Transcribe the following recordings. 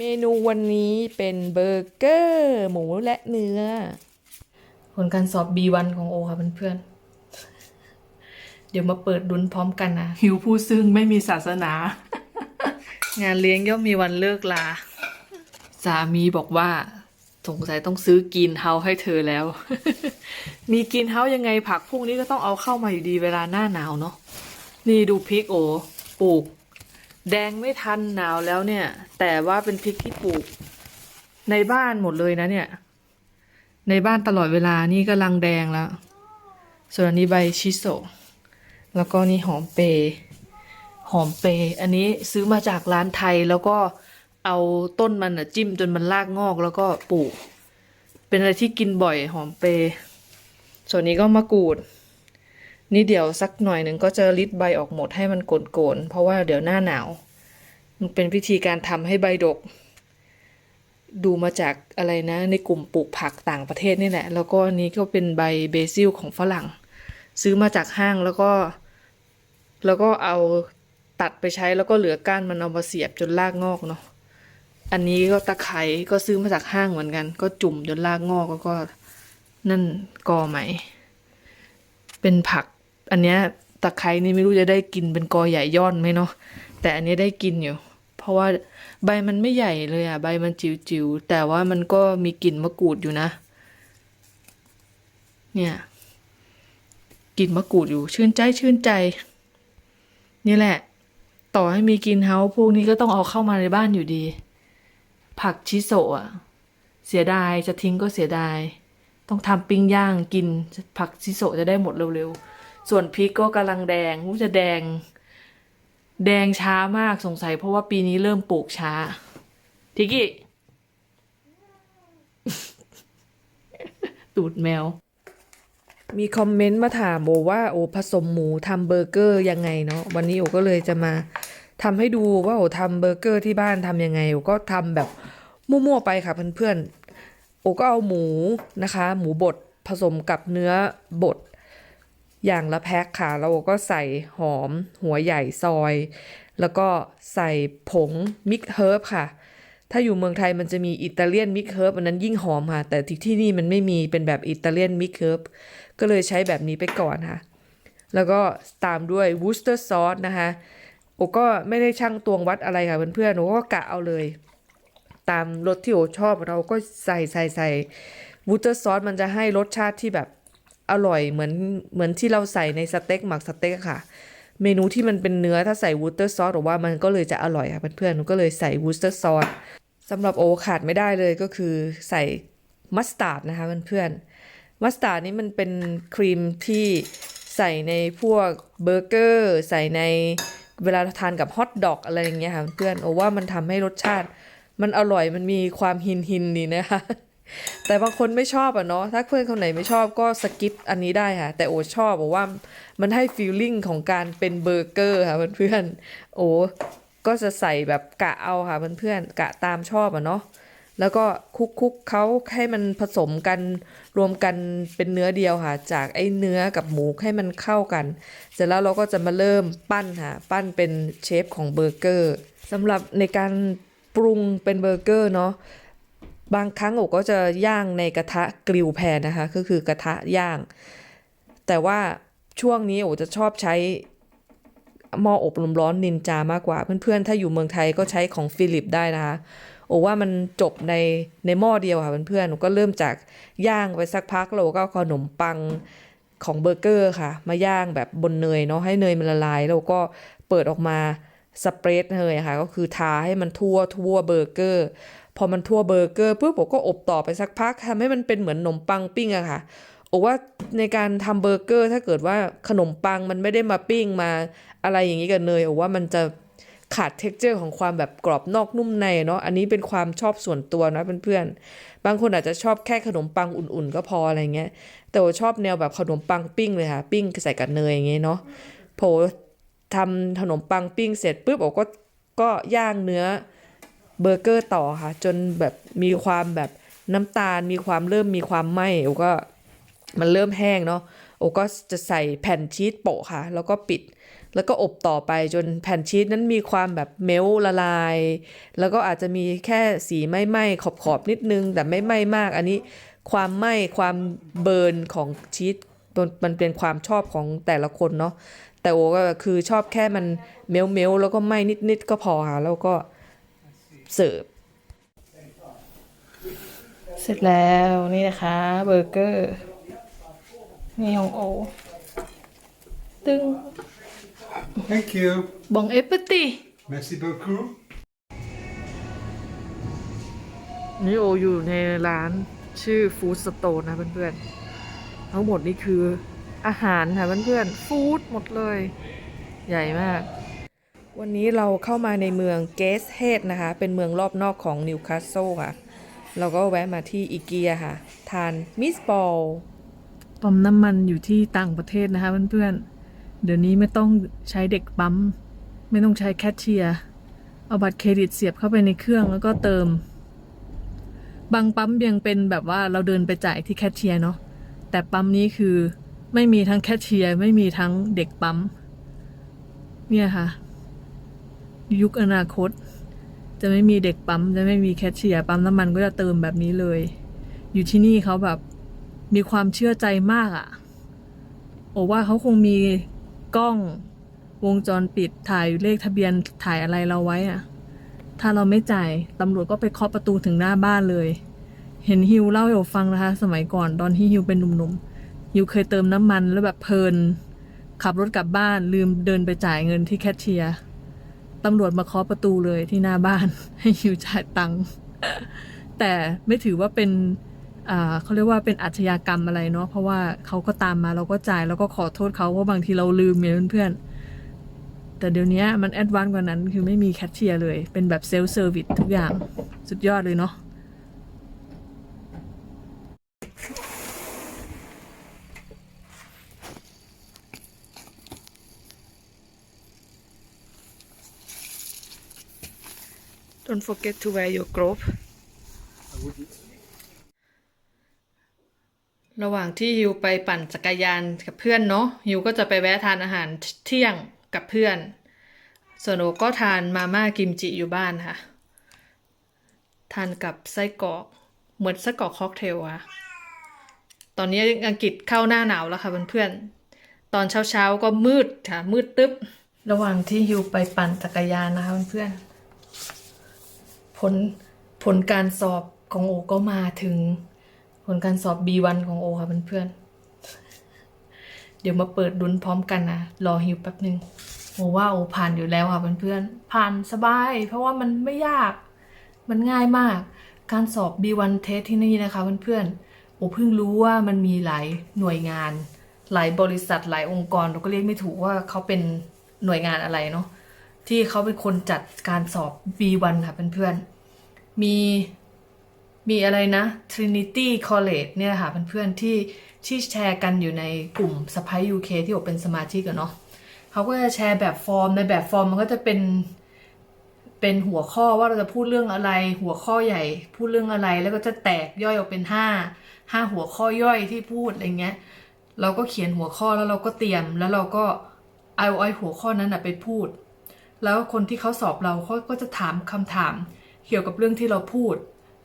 เมนูวันนี้เป็นเบอร์เกอร์ หมูและเนื้อ ผลการสอบ B1 ของโอค่ะเพื่อนๆ เดี๋ยวมาเปิดดุนพร้อมกันนะ หิวผู้ซึ่งไม่มีศาสนา งานเลี้ยงย่อมมีวันเลิกลา สามีบอกว่า สงสัยต้องซื้อกินเฮาให้เธอแล้ว มีกินเฮายังไงผักพวกนี้ก็ต้องเอาเข้ามาอยู่ดีเวลาหน้าหนาวเนาะนี่ดูพริกโอปลูก แดงไม่ทันหนาวแล้วเนี่ย แต่ว่าเป็นพริกที่ปลูก ในบ้านหมดเลยนะเนี่ย ในบ้านตลอดเวลานี่กำลังแดงแล้ว ส่วนอันนี้ใบชิโซแล้วก็นี่หอมเปย์หอมเปย์อันนี้ซื้อมาจากร้านไทยแล้วก็เอาต้นมันอะจิ้มจนมันรากงอกแล้วก็ปลูก เป็นอะไรที่กินบ่อยหอมเปย์ส่วนนี้ก็มะกรูด นี่เดี๋ยวสักหน่อยหนึ่งก็จะริดใบออกหมดให้มันโกนๆเพราะว่าเดี๋ยวหน้าหนาว มันเป็นวิธีการทำให้ใบดก ดูมาจากอะไรนะ ในกลุ่มปลูกผักต่างประเทศนี่แหละ แล้วก็อันนี้ก็เป็นใบเบซิลของฝรั่ง ซื้อมาจากห้างแล้วก็ แล้วก็เอาตัดไปใช้แล้วก็เหลือก้านมันเอามาเสียบจนรากงอกเนาะอันนี้ก็ตะไคร้ก็ซื้อมาจากห้างเหมือนกัน ก็จุ่มจนรากงอกแล้วก็นั่นกอไหม เป็นผัก อันเนี้ยตะไคร้นี่ไม่รู้จะได้กินเป็นกอใหญ่ย่อนไหมเนาะแต่อันนี้ได้กินอยู่ ราะว่าใบมันไม่ใหญ่เลยอะ ใบมันจิ๋วๆ แต่ว่ามันก็มีกลิ่นมะกรูดอยู่นะ เนี่ยกลิ่นมะกรูดอยู่ ชื่นใจชื่นใจ นี่แหละ ต่อให้มีกลินเฮาพวกนี้ก็ต้องเอาเข้ามาในบ้านอยู่ดี ผักชิโซะอะเสียดายจะทิ้งก็เสียดาย ต้องทำปิ้งย่างกินผักชิโซะจะได้หมดเร็วๆ ส่วนพริกก็กำลังแดงรู้จะแดง แดงช้ามากสงสัยเพราะว่าปีนี้เริ่มปลูกช้า ทิกกี้ตูดแมว มีคอมเมนต์มาถามโอว่าโอผสมหมูทำเบอร์เกอร์ยังไงเนาะวันนี้โอก็เลยจะมาทำให้ดูว่าโอทำเบอร์เกอร์ที่บ้านทำยังไงโอก็ทำแบบมั่วๆไปค่ะเพื่อนๆโอก็เอาหมูนะคะ หมูบดผสมกับเนื้อบด อย่างละแพ็คค่ะแล้วก็ใส่หอมหัวใหญ่ซอย แล้วก็ใส่ผงมิกเฮิร์บค่ะ ถ้าอยู่เมืองไทยมันจะมีอิตาเลียนมิกเฮิร์บอันนั้นยิ่งหอมค่ะ แต่ที่ที่นี่มันไม่มีเป็นแบบอิตาเลียนมิกเฮิร์บก็เลยใช้แบบนี้ไปก่อนค่ะ แล้วก็ตามด้วยวูสเตอร์ซอสนะคะโอก็ไม่ได้ช่างตวงวัดอะไรค่ะเพื่อนๆโอก็กะเอาเลย ตามรสที่โอชอบเราก็ใส่ใส่ใส่วูสเตอร์ซอสมันจะให้รสชาติที่แบบ อร่อยเหมือนเหมือนที่เราใส่ในสเต็กหมักสเต็กค่ะ เมนูที่มันเป็นเนื้อถ้าใส่วูสเตอร์ซอสหรือว่ามันก็เลยจะอร่อยค่ะเพื่อนๆหนูก็เลยใส่วูสเตอร์ซอสสำหรับโอขาดไม่ได้เลยก็คือใส่มัสตาร์ดนะคะเพื่อนๆมัสตาร์ดนี่มันเป็นครีมที่ใส่ในพวกเบอร์เกอร์ใส่ในเวลาทานกับฮอทดอกอะไรอย่างเงี้ยค่ะเพื่อนๆโอว่ามันทำให้รสชาติ มันอร่อยมันมีความหินหินดีนะคะ แต่บางคนไม่ชอบอะเนาะถ้าเพื่อนคนไหนไม่ชอบก็สกิปอันนี้ได้ค่ะ แต่โอชอบบอกว่ามันให้ฟีลลิ่งของการเป็นเบอร์เกอร์ค่ะเพื่อนๆโอก็จะใส่แบบกะเอาค่ะเพื่อนๆกะตามชอบอะเนาะแล้วก็คลุกเขาให้มันผสมกันรวมกันเป็นเนื้อเดียวค่ะ จากไอ้เนื้อกับหมูให้มันเข้ากัน เสร็จแล้วเราก็จะมาเริ่มปั้นค่ะ ปั้นเป็นเชฟของเบอร์เกอร์สำหรับในการปรุงเป็นเบอร์เกอร์เนาะ บางครั้งโอก็จะย่างในกระทะกริลแพนนะคะ ก็คือกระทะย่าง แต่ว่าช่วงนี้โอจะชอบใช้หม้ออบลมร้อนนินจามากกว่า เพื่อนๆ ถ้าอยู่เมืองไทยก็ใช้ของฟิลิปได้นะคะ โอว่ามันจบในในหม้อเดียวค่ะเพื่อนๆหนูก็เริ่มจากย่างไปสักพักแล้วก็ขนมปังของเบอร์เกอร์ค่ะ มาย่างแบบบนเนยเนาะให้เนยมันละลาย แล้วก็เปิดออกมา สเปรดเนยค่ะก็คือทาให้มันทั่วทั่วเบอร์เกอร์ พอมันทั่วเบอร์เกอร์ปุ๊บผมก็อบต่อไปสักพักทำให้มันเป็นเหมือนขนมปังปิ้งอะค่ะโอว่าในการทำเบอร์เกอร์ ถ้าเกิดว่าขนมปังมันไม่ได้มาปิ้งมาอะไรอย่างนี้กับเนยโอว่ามันจะขาดเท็กเจอร์ของความแบบกรอบนอกนุ่มในเนาะ อันนี้เป็นความชอบส่วนตัวนะเพื่อนๆ บางคนอาจจะชอบแค่ขนมปังอุ่นๆ ก็พออะไรเงี้ย แต่โอชอบแนวแบบขนมปังปิ้งเลยค่ะ ปิ้งใส่กับเนยอย่างเงี้ยเนาะพอ ทำขนมปังปิ้งเสร็จปุ๊บโอก็ก็ย่างเนื้อเบอร์เกอร์ต่อค่ะ จนแบบมีความแบบน้ำตาลมีความเริ่มมีความไหม้โอก็มันเริ่มแห้งเนาะโอก็จะใส่แผ่นชีสโปะค่ะ แล้วก็ปิด แล้วก็อบต่อไปจนแผ่นชีสนั้นมีความแบบเมลละลาย แล้วก็อาจจะมีแค่สีไม่ไหม้ขอบขอบนิดนึง แต่ไม่ไหม้มาก อันนี้ความไหม้ความเบิร์นของชีสมันเป็นความชอบของแต่ละคนเนาะ แต่โอก็คือชอบแค่มันเมลเมลๆแล้วก็ไหม้นิดๆก็พอค่ะแล้วก็เสิร์ฟเสร็จแล้วนี่นะคะเบอร์เกอร์นี่ของโอตึง Thank you. บองเอฟเปตี Merci beaucoup. นี่โออยู่ในร้านชื่อฟู้ดสโตร์นะเพื่อนๆ ทั้งหมดนี่คือ อาหารค่ะเพื่อนๆฟู้ดหมดเลย ใหญ่มาก วันนี้เราเข้ามาในเมืองเกสเฮดนะคะ เป็นเมืองรอบนอกของนิวคาสเซิลค่ะ เราก็แวะมาที่อีเกียค่ะ ทานมิสบอลปั๊มน้ำมันอยู่ที่ต่างประเทศนะคะเพื่อนๆ เดี๋ยวนี้ไม่ต้องใช้เด็กปั๊ม ไม่ต้องใช้แคชเชียร์ เอาบัตรเครดิตเสียบเข้าไปในเครื่องแล้วก็เติม บางปั๊มยังเป็นแบบว่าเราเดินไปจ่ายที่แคชเชียร์เนาะ แต่ปั๊มนี้คือ ไม่มีทั้งแคชเชียร์ไม่มีทั้งเด็กปั๊ม เนี่ยค่ะ ยุคอนาคต จะไม่มีเด็กปั๊ม จะไม่มีแคชเชียร์ปั๊มน้ำมันก็จะเติมแบบนี้เลย อยู่ที่นี่เขาแบบมีความเชื่อใจมากอะ่ะ โอว่าเขาคงมีกล้องวงจรปิดถ่ายเลขทะเบียนถ่ายอะไรเราไว้อะถ้าเราไม่จ่ายตำรวจก็ไปเคาะประตูถึงหน้าบ้านเลย เห็นฮิวเล่าให้โอฟังนะคะ สมัยก่อนตอนที่ฮิวเป็นหนุ่มๆ ฮิวเคยเติมน้ำมันแล้วแบบเพลิน ขับรถกลับบ้านลืมเดินไปจ่ายเงินที่แคชเชียร์ตำรวจมาเคาะประตูเลยที่หน้าบ้าน ให้ฮิวจ่ายตังค์แต่ไม่ถือว่าเป็นเขาเรียกว่าเป็นอาชญากรรมอะไรเนาะเพราะว่าเขาก็ตามมาเราก็จ่ายแล้วก็ขอโทษเขาว่าบางทีเราลืมเนี่ยเพื่อนๆแต่เดี๋ยวนี้มันแอดวานซ์กว่านั้นคือไม่มีแคชเชียร์เลย เป็นแบบเซลฟ์เซอร์วิสทุกอย่างสุดยอดเลยเนาะ Don't forget to wear your glove ระหว่างที่ฮิวไปปั่นจักรยานกับเพื่อนเนาะฮิวก็จะไปแวะทานอาหารเที่ยงกับเพื่อน ส่วนโอก็ทานมาม่ากิมจิอยู่บ้านค่ะ ทานกับไส้กรอกเหมือนไส้กรอกค็อกเทลอะตอนนี้อังกฤษเข้าหน้าหนาวแล้วค่ะเพื่อนๆ ตอนเช้าๆก็มืดค่ะ มืดตึ๊บ ระหว่างที่ฮิวไปปั่นจักรยานนะคะเพื่อนๆ ผลผลการสอบของโอก็มาถึง ผลการสอบ B1 ของโอค่ะเพื่อนๆ เดี๋ยวมาเปิดดุนพร้อมกันนะ รอฮิวแป๊บนึงโอว่าโอผ่านอยู่แล้วค่ะเพื่อนๆ ผ่านสบาย เพราะว่ามันไม่ยาก มันง่ายมาก การสอบ B1 เทสที่นี่นะคะเพื่อนๆ โอเพิ่งรู้ว่ามันมีหลายหน่วยงาน หลายบริษัทหลายองค์กร เราก็เรียกไม่ถูกว่าเขาเป็นหน่วยงานอะไรเนาะ ที่เขาเป็นคนจัดการสอบ B1 ค่ะเพื่อนๆ มีมีอะไรนะ Trinity College เนี่ยค่ะเพื่อนๆที่ที่แชร์กันอยู่ในกลุ่มสไปยูเคที่ผมเป็นสมาชิกอะเนาะเขาก็จะแชร์แบบฟอร์มในแบบฟอร์มมันก็จะเป็นเป็นหัวข้อว่าเราจะพูดเรื่องอะไร หัวข้อใหญ่ พูดเรื่องอะไร แล้วก็จะแตกย่อยออกเป็นห้าห้าหัวข้อย่อยที่พูดอะไรเงี้ย เราก็เขียนหัวข้อแล้วเราก็เตรียมแล้วเราก็เอาไอ้หัวข้อนั้นนะไปพูด แล้วคนที่เขาสอบเราเขาก็จะถามคำถาม เกี่ยวกับเรื่องที่เราพูด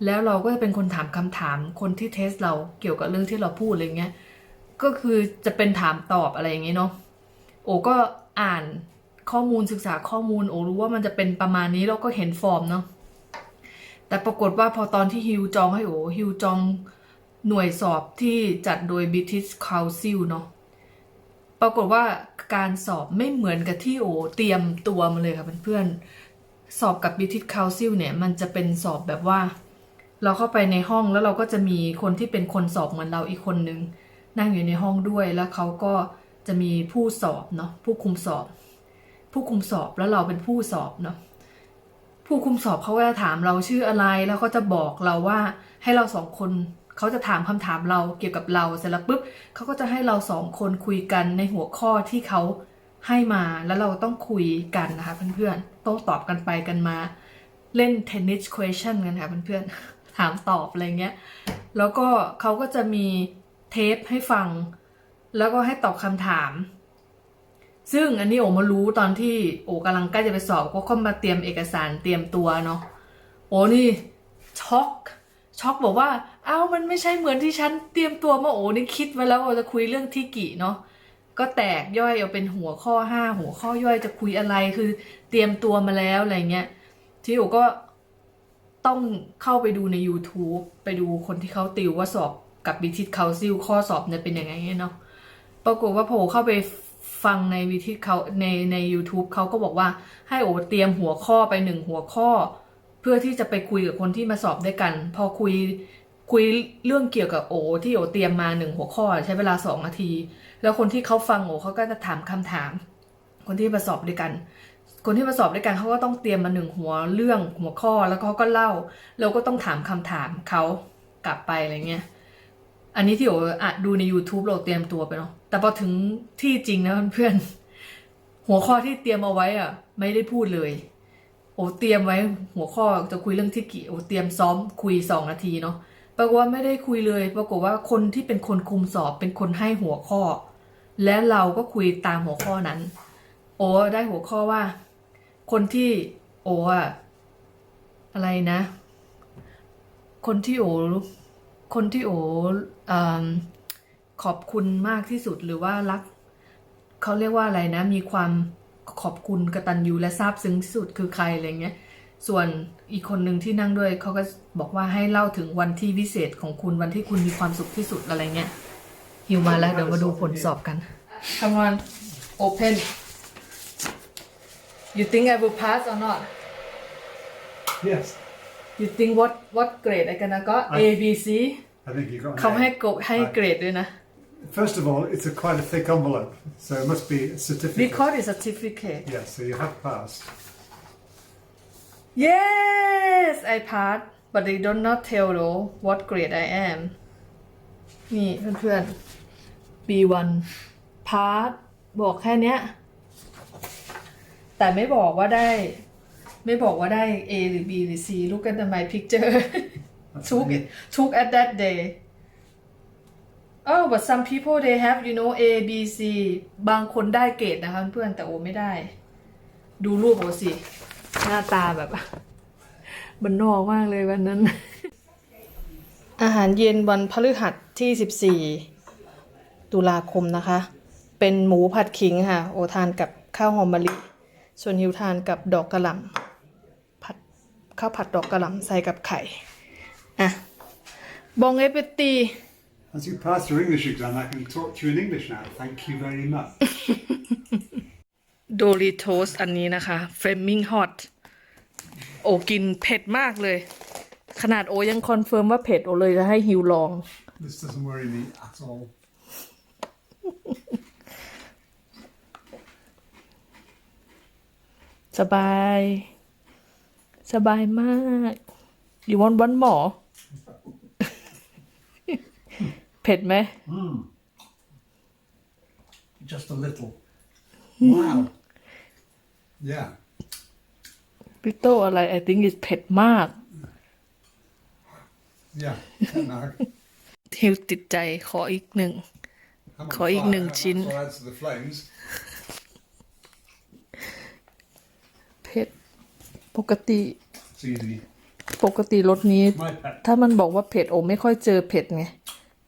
แล้วเราก็จะเป็นคนถามคำถาม คนที่เทสเราเกี่ยวกับเรื่องที่เราพูดอะไรเงี้ยก็คือจะเป็นถามตอบอะไรอย่างเงี้ยเนาะโอก็อ่านข้อมูลศึกษาข้อมูลโอรู้ว่ามันจะเป็นประมาณนี้แล้วก็เห็นฟอร์มเนาะแต่ปรากฏว่าพอตอนที่ฮิวจองให้โอฮิวจองหน่วยสอบที่จัดโดย British Council เนาะปรากฏว่า การสอบไม่เหมือนกับที่โอเตรียมตัวมาเลยค่ะเพื่อนๆ สอบกับ British Council เนี่ยมันจะเป็นสอบแบบว่า เราเข้าไปในห้องแล้วเราก็จะมีคนที่เป็นคนสอบเหมือนเราอีกคนนึง นั่งอยู่ในห้องด้วยแล้วเขาก็จะมีผู้สอบเนาะผู้คุมสอบ ผู้คุมสอบแล้วเราเป็นผู้สอบเนาะผู้คุมสอบเขาก็จะถามเราชื่ออะไรแล้วก็จะบอกเราว่าให้เราสองคน เขาจะถามคำถามเราเกี่ยวกับเราเสร็จแล้วปุ๊บเขาก็จะให้เราสองคนคุยกันในหัวข้อที่เขาให้มาแล้วเราต้องคุยกันนะคะเพื่อนๆโต้ตอบกันไปกันมา เล่น tennis question กันค่ะเพื่อนๆถามตอบอะไรเงี้ยแล้วก็เขาก็จะมีเทปให้ฟัง แล้วก็ให้ตอบคำถาม ซึ่งอันนี้โอมารู้ตอนที่โอกำลังใกล้จะไปสอบก็เข้ามาเตรียมเอกสารเตรียมตัวเนาะโอนี่ช็อก ช็อกบอกว่า เอ้ามันไม่ใช่เหมือนที่ฉันเตรียมตัวมาโอ้นี่คิดไว้แล้วว่าจะคุยเรื่องที่กิเนาะก็แตกย่อยเอาเป็นหัวข้อห้าหัวข้อย่อยจะคุยอะไรคือเตรียมตัวมาแล้วอะไรเงี้ยที่โอก็ต้องเข้าไปดูใน YouTube ไปดูคนที่เขาติวว่าสอบกับบิทิตเขาซิลข้อสอบเนี่ยเป็นยังไงเนาะปรากฏว่าพอโอเข้าไปฟังในวิธีเขาในใน YouTube เขาก็บอกว่าให้โอเตรียมหัวข้อไปหนึ่งหัวข้อ เพื่อที่จะไปคุยกับคนที่มาสอบด้วยกัน พอคุยคุยเรื่องเกี่ยวกับโอที่โอเตรียมมาหนึ่งหัวข้อใช้เวลาสองนาที แล้วคนที่เขาฟังโอเขาก็จะถามคำถาม คนที่มาสอบด้วยกัน คนที่มาสอบด้วยกันเขาก็ต้องเตรียมมาหนึ่งหัวเรื่องหัวข้อแล้วเขาก็เล่า แล้วก็ต้องถามคำถามเขากลับไปอะไรเงี้ยอันนี้ที่โออะดูใน YouTube เราเตรียมตัวไปเนาะแต่พอถึงที่จริงนะเพื่อนๆหัวข้อที่เตรียมเอาไว้อะไม่ได้พูดเลย อเตรียมไว้หัวข้อจะคุยเรื่องที่กี่โอเตรียมซ้อมคุยสองนาทีเนาะปรากฏว่าไม่ได้คุยเลย ปรากฏว่าคนที่เป็นคนคุมสอบเป็นคนให้หัวข้อ และเราก็คุยตามหัวข้อนั้น โอได้หัวข้อว่า คนที่โออะอะไรนะ คนที่โอคนที่โอเอขอบคุณมากที่สุดหรือว่ารักเขาเรียกว่าอะไรนะ มีความ ขอบคุณกตัญญูและซาบซึ้งที่สุดคือใครอะไรเงี้ย ส่วนอีกคนหนึ่งที่นั่งด้วยเขาก็บอกว่าให้เล่าถึงวันที่วิเศษของคุณวันที่คุณมีความสุขที่สุดอะไรเงี้ยหิวมาแล้วเดี๋ยวมาดูผลสอบกัน Come on open you think I will pass or not Yes. you think what what grade I gonna got A B C I think you got. an เขาให้ A. กให้เกรดด้วยนะ First of all, it's a quite a thick envelope, so it must be a certificate. because it's certificate Yes, so you have passed. yes I passed but they do not tell though what grade I am นี่เพื่อนๆ B1 pass บอกแค่เนี้ย แต่ไม่บอกว่าได้ ไม่บอกว่าได้ A หรือ B หรือ C look at my picture That's took what it took at that day oh but some people they have you know A B C บางคนได้เกรดนะคะเพื่อนแต่โอไม่ได้ ดูรูปโอสิ หน้าตาแบบบันนอกมากเลยวันนั้น อาหารเย็นวันพฤหัสที่ 14 ตุลาคมนะคะ เป็นหมูผัดขิงค่ะ โอทานกับข้าวหอมมะลิ ส่วนฮิวทานกับดอกกระหล่ำผัดข้าวผัดดอกกระหล่ำใส่กับไข่ อะบองเอเปตี As you pass your English exam, I can talk to you in English now. Thank you very much. โดริโทสอันนี้นะคะ Flaming Hot โอกินเผ็ดมากเลย ขนาดโอยังคอนเฟิร์มว่าเผ็ดโอเลยจะให้ฮิวลอง This doesn't worry me at all. สบาย สบายมาก you want one more เผ็ดไหม Just a little. Wow. Yeah. พี่โตอะไร I think is เผ็ดมาก Yeah. No. ฮิวติดใจขออีกหนึ่ง I'm on Có ít fire, nừng and chín. that's what adds to the flames. เผ็ด ปกติ It's easy. ปกติรสนี้ My pet. ถ้ามันบอกว่าเผ็ดโอไม่ค่อยเจอเผ็ดไง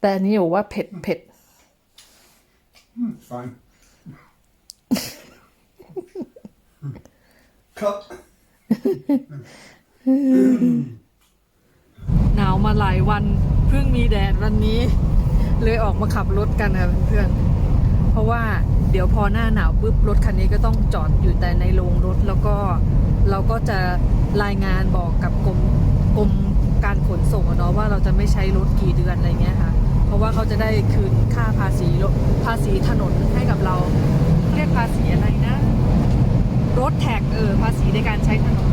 แต่อันนี้โอว่าเผ็ดเผ็ด Fine. Cut. หนาวมาหลายวันเพิ่งมีแดดวันนี้ เลยออกมาขับรถกันค่ะเพื่อนๆเพราะว่าเดี๋ยวพอหน้าหนาวปุ๊บรถคันนี้ก็ต้องจอดอยู่แต่ในโรงรถแล้วก็เราก็จะรายงานบอกกับกรมกรมการขนส่งอะเนาะว่าเราจะไม่ใช้รถกี่เดือนอะไรเงี้ยค่ะเพ ราะว่าเขาจะได้คืนค่าภาษีรถภาษีถนนให้กับเราเรียกภาษีอะไรนะรถแท็กเออภาษีในการใช้ถนน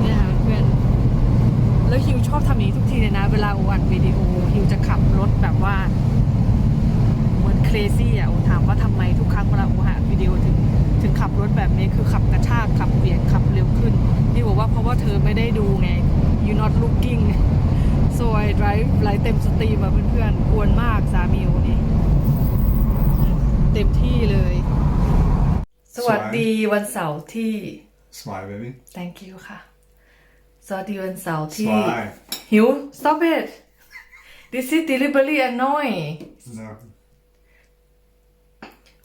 เนี่ยค่ะเพื่อนแล้วฮิวชอบทำอย่างนี้ทุกทีเลยนะ เวลาโออัดวิดีโอฮิวจะขับรถแบบว่าเหมือนเครซี่อะโอถามว่าทำไมทุกครั้งเวลาโออัดวิดีโอถึงถึงขับรถแบบนี้คือขับกระชากขับเบียดขับเร็วขึ้นฮิวบอกว่าเพราะว่าเธอไม่ได้ดูไง you not looking so I drive ไลเต็มสตรีมอะเพื่อนๆกวนมากสามีโอนี่เต็มที่เลย สวัสดีวันเสาร์ที่ Sly, baby. thank you ค่ะ สวัสดีวันเสาร์ที่ Sly. หิว stop it this is deliberately annoying No.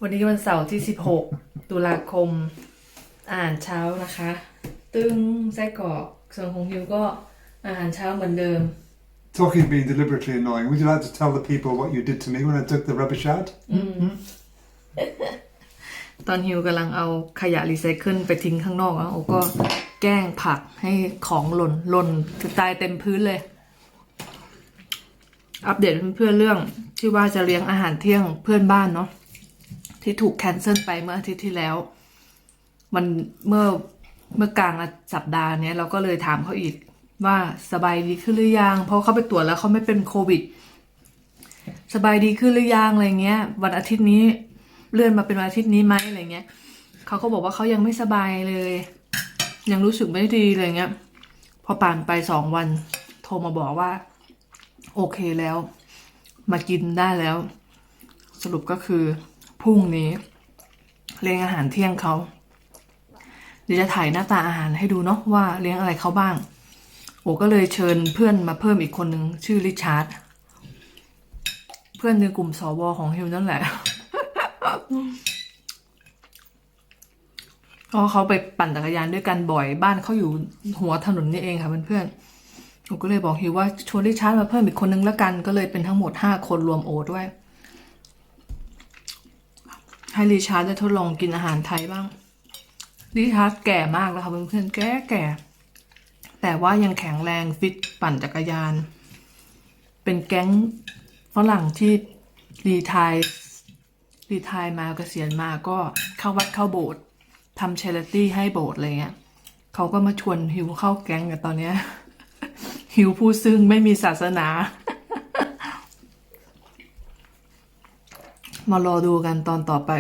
วันนี้วันเสาร์ที่ 16 ตุลาคมอาหารเช้านะคะ ตึงไส้กรอกส่วนของฮิวก็อาหารเช้าเหมือนเดิม Talking being deliberately annoying, would you like to tell the people what you did to me when I took the rubbish out? ตอนฮิวกำลังเอาขยะรีไซเคิลไปทิ้งข้างนอกแล้วโอก็แกล้งผลักให้ของหล่นหล่นกระจายเต็มพื้นเลย อัปเดตเพื่อนๆเรื่องที่ว่าจะเลี้ยงอาหารเที่ยงเพื่อนบ้านเนาะที่ถูกแคนเซิลไปเมื่ออาทิตย์ที่แล้ว มันเมื่อเมื่อกลางสัปดาห์เนี้ยเราก็เลยถามเขาอีก ว่าสบายดีขึ้นหรือยัง เพราะเขาไปตรวจแล้วเขาไม่เป็นโควิด สบายดีขึ้นหรือยังอะไรเงี้ย วันอาทิตย์นี้เลื่อนมาเป็นวันอาทิตย์นี้ไหมอะไรเงี้ยเขาก็บอกว่าเขายังไม่สบายเลย ยังรู้สึกไม่ดีเลยเงี้ย พอผ่านไปสองวัน โทรมาบอกว่า โอเคแล้ว มากินได้แล้ว สรุปก็คือพรุ่งนี้เลี้ยงอาหารเที่ยงเขาเดี๋ยวจะถ่ายหน้าตาอาหารให้ดูเนาะว่าเลี้ยงอะไรเขาบ้าง โอ้ก็เลยเชิญเพื่อนมาเพิ่มอีกคนหนึ่งชื่อริชาร์ด เพื่อนในกลุ่มสวของฮิวนั่นแหละเพราะเขาไปปั่นจักรยานด้วยกันบ่อยบ้านเขาอยู่หัวถนนนี่เองค่ะเพื่อนๆผมก็เลยบอกฮิวว่าชวนริชาร์ดมาเพิ่มอีกคนนึงแล้วกัน ก็เลยเป็นทั้งหมดห้าคนรวมโอด้วย ให้ริชาร์ดได้ทดลองกินอาหารไทยบ้างริชาร์ดแก่มากแล้วค่ะเพื่อนๆแก่แก่ แต่ว่ายังแข็งแรงฟิตปั่นจักรยาน เป็นแก๊งฝรั่งที่รีทายรีทายมาเกษียณมาก็เข้าวัดเข้าโบสถ์ทำเชลตี้ให้โบสถ์อะไรเงี้ยเขาก็มาชวนฮิวเข้าแก๊งกันตอนเนี้ยฮิวผู้ซึ่งไม่มีศาสนามารอดูกันตอนต่อไป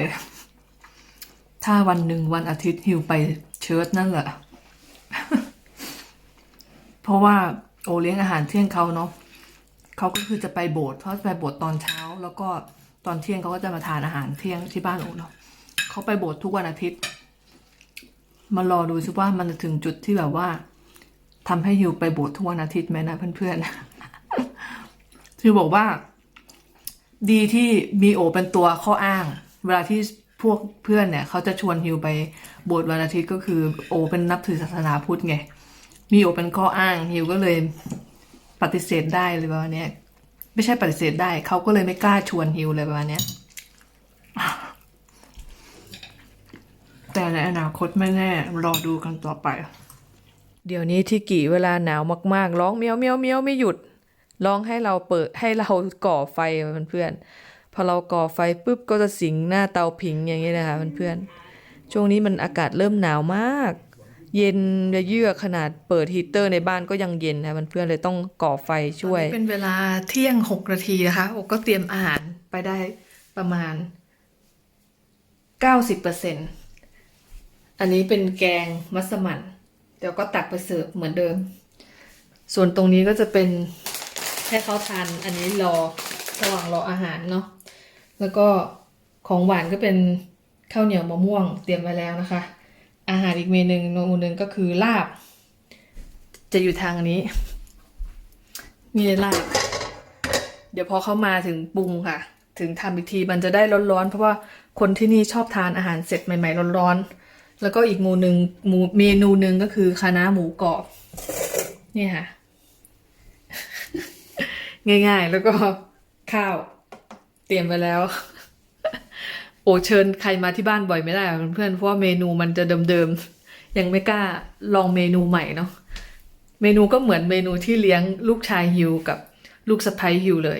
ถ้าวันหนึ่งวันอาทิตย์ฮิวไปเชิร์ชนั่นแหละ เพราะว่าโอเลี้ยงอาหารเที่ยงเขาเนาะเขาก็คือจะไปโบสถ์เพราะไปโบสถ์ตอนเช้า แล้วก็ตอนเที่ยงเขาก็จะมาทานอาหารเที่ยงที่บ้านโอเนาะเขาไปโบสถ์ทุกวันอาทิตย์ มารอดูซิว่ามันจะถึงจุดที่แบบว่าทำให้ฮิวไปโบสถ์ทุกวันอาทิตย์ไหมนะเพื่อนๆฮิวบอกว่า ดีที่มีโอเป็นตัวข้ออ้าง เวลาที่พวกเพื่อนเนี่ยเขาจะชวนฮิวไปโบสถ์วันอาทิตย์ก็คือ โอเป็นนับถือศาสนาพุทธไง มีโอเป็นข้ออ้างฮิวก็เลยปฏิเสธได้เลยประมาณนี้ไม่ใช่ปฏิเสธได้เขาก็เลยไม่กล้าชวนฮิวเลยประมาณนี้แต่ในอนาคตไม่แน่ รอดูกันต่อไป เดี๋ยวนี้ที่กี่เวลาหนาวมาก ๆ ร้องเมียวเมียวเมียวไม่หยุด ร้องให้เราเปิดให้เราก่อไฟเพื่อนๆพอเราก่อไฟปุ๊บก็จะสิงหน้าเตาผิงอย่างนี้นะคะเพื่อนๆช่วงนี้มันอากาศเริ่มหนาวมาก เย็นเยือกขนาดเปิดฮีเตอร์ในบ้านก็ยังเย็นนะเพื่อนๆเลยต้องก่อไฟช่วย เป็นเวลาเที่ยงหกนาทีนะคะโอก็เตรียมอาหารไปได้ประมาณเก้าสิบเปอร์เซ็นอันนี้เป็นแกงมัสมั่นเดี๋ยวก็ตักไปเสิร์ฟเหมือนเดิม ส่วนตรงนี้ก็จะเป็นให้เขาทานอันนี้รอระหว่างรออาหารเนาะแล้วก็ของหวานก็เป็นข้าวเหนียวมะม่วงเตรียมไว้แล้วนะคะ อาหารอีกเมนูหนึ่งเมนูหนึ่งก็คือลาบ จะอยู่ทางนี้ มีลาบ เดี๋ยวพอเข้ามาถึงปรุงค่ะ ถึงทำอีกทีมันจะได้ร้อนๆ เพราะว่าคนที่นี่ชอบทานอาหารเสร็จใหม่ ๆ ร้อนๆ แล้วก็อีกเมนูหนึ่งมูเมนูหนึ่งก็คือคาน้าหมูกรอบ นี่ค่ะ ง่ายๆ แล้วก็ข้าว เตรียมไว้แล้ว โอเชิญใครมาที่บ้านบ่อยไม่ได้อะเพื่อนเพราะว่าเมนูมันจะเดิมๆ ยังไม่กล้าลองเมนูใหม่เนาะเมนูก็เหมือนเมนูที่เลี้ยงลูกชายฮิวกับลูกสะใภ้ฮิวเลย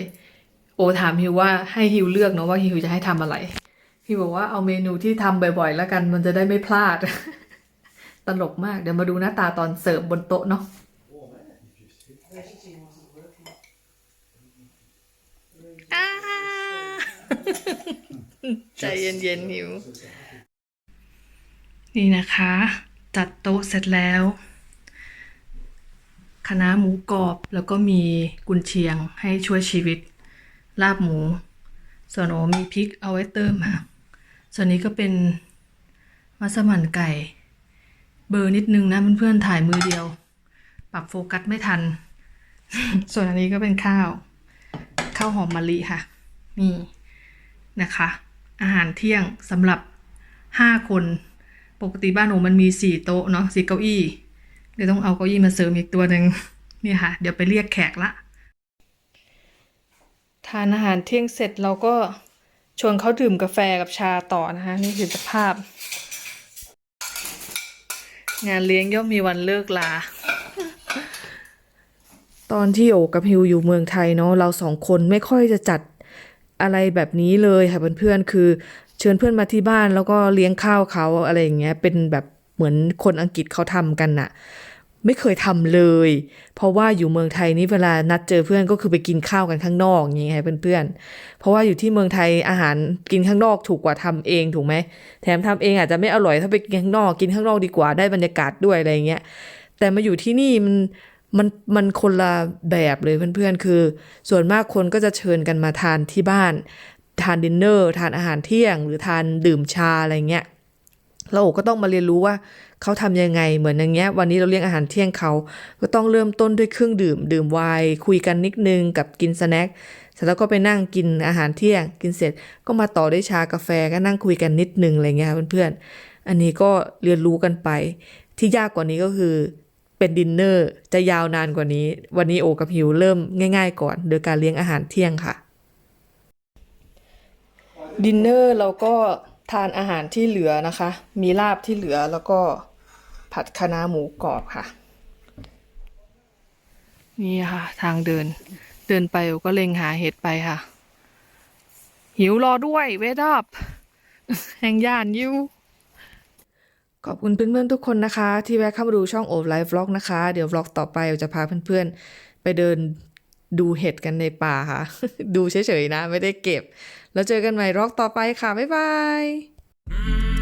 โอถามฮิวว่าให้ฮิวเลือกเนาะว่าฮิวจะให้ทำอะไรฮิวบอกว่าเอาเมนูที่ทำบ่อยๆ แล้วกันมันจะได้ไม่พลาด ตลกมากเดี๋ยวมาดูหน้าตาตอนเสิร์ฟบนโต๊ะเนาะอ่า ใจเย็นๆฮิว นี่นะคะ จัดโต๊ะเสร็จแล้วคณะหมูกรอบแล้วก็มีกุนเชียงให้ช่วยชีวิต ลาบหมู ส่วนโอมีพริกเอาไว้เติมค่ะ ส่วนนี้ก็เป็นมัสมั่นไก่ เบอร์นิดนึงนะเพื่อนๆถ่ายมือเดียว ปรับโฟกัสไม่ทัน ส่วนอันนี้ก็เป็นข้าว ข้าวหอมมะลิค่ะ นี่นะคะ อาหารเที่ยงสำหรับห้าคน ปกติบ้านหนูมันมีสี่โต๊ะเนาะสี่เก้าอี้เดี๋ยวต้องเอาเก้าอี้มาเสริมอีกตัวหนึ่งนี่ค่ะ เดี๋ยวไปเรียกแขกละ ทานอาหารเที่ยงเสร็จเราก็ชวนเขาดื่มกาแฟกับชาต่อนะคะ นี่คือสภาพ งานเลี้ยงย่อมมีวันเลิกลา ตอนที่โอกับฮิวอยู่เมืองไทยเนาะเราสองคนไม่ค่อยจะจัด อะไรแบบนี้เลยค่ะเพื่อนๆคือเชิญเพื่อนมาที่บ้านแล้วก็เลี้ยงข้าวเขาอะไรอย่างเงี้ยเป็นแบบเหมือนคนอังกฤษเขาทำกันน่ะ ไม่เคยทำเลย เพราะว่าอยู่เมืองไทยนี่เวลานัดเจอเพื่อนก็คือไปกินข้าวกันข้างนอกอย่างเงี้ยค่ะเพื่อนๆเพราะว่าอยู่ที่เมืองไทยอาหารกินข้างนอกถูกกว่าทำเองถูกไหมแถมทำเองอาจจะไม่อร่อยถ้าไปกินข้างนอกกินข้างนอกดีกว่าได้บรรยากาศด้วยอะไรอย่างเงี้ยแต่มาอยู่ที่นี่มัน มันมันคนละแบบเลยเพื่อนๆ คือ ส่วนมากคนก็จะเชิญกันมาทานที่บ้าน ทานดินเนอร์ ทานอาหารเที่ยง หรือทานดื่มชาอะไรเงี้ยแล้วโอก็ต้องมาเรียนรู้ว่าเขาทำยังไงเหมือนอย่างเงี้ย วันนี้เราเลี้ยงอาหารเที่ยงเขาก็ต้องเริ่มต้นด้วยเครื่องดื่ม ดื่มไวน์คุยกันนิดนึงกับกินสแน็คเสร็จแล้วก็ไปนั่งกินอาหารเที่ยง กินเสร็จก็มาต่อด้วยชากาแฟก็นั่งคุยกันนิดนึงอะไรเงี้ยค่ะเพื่อนๆอันนี้ก็เรียนรู้กันไปที่ยากกว่านี้ก็คือ เป็นดินเนอร์จะยาวนานกว่านี้ วันนี้โอกับฮิวเริ่มง่าย ๆ ก่อนโดยการเลี้ยงอาหารเที่ยงค่ะ ดินเนอร์เราก็ทานอาหารที่เหลือนะคะ มีลาบที่เหลือแล้วก็ผัดคะน้าหมูกรอบค่ะ นี่ค่ะ ทางเดิน เดินไปก็เล็งหาเห็ดไปค่ะ หิวรอด้วยเวทอัพแห่งย่านยิว ขอบคุณเพื่อนๆทุกคนนะคะ ที่แวะเข้ามาดูช่องโอบไลฟ์วล็อกนะคะ เดี๋ยววล็อกต่อไปเราจะพาเพื่อนๆ ไปเดินดูเห็ดกันในป่าค่ะ ดูเฉยๆนะ ไม่ได้เก็บ แล้วเจอกันใหม่วล็อกต่อไปค่ะ บ๊ายบาย